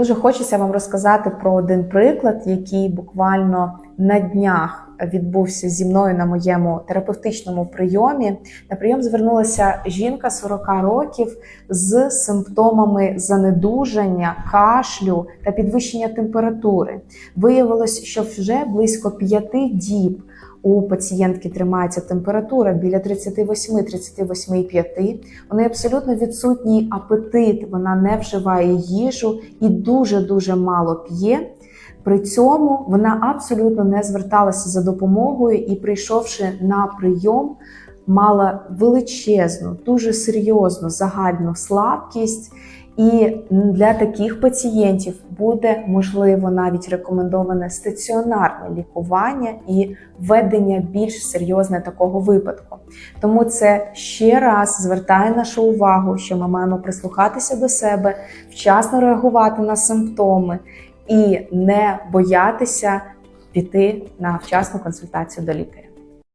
Дуже хочеться вам розказати про один приклад, який буквально на днях відбувся зі мною на моєму терапевтичному прийомі. На прийом звернулася жінка 40 років з симптомами занедужання, кашлю та підвищення температури. Виявилось, що вже близько 5 діб у пацієнтки тримається температура біля 38-38,5. У неї абсолютно відсутній апетит, вона не вживає їжу і дуже дуже мало п'є. При цьому вона абсолютно не зверталася за допомогою і, прийшовши на прийом, мала величезну, дуже серйозну загальну слабкість. І для таких пацієнтів буде можливо навіть рекомендоване стаціонарне лікування і введення більш серйозне такого випадку. Тому це ще раз звертає нашу увагу, що ми маємо прислухатися до себе, вчасно реагувати на симптоми і не боятися піти на вчасну консультацію до лікаря.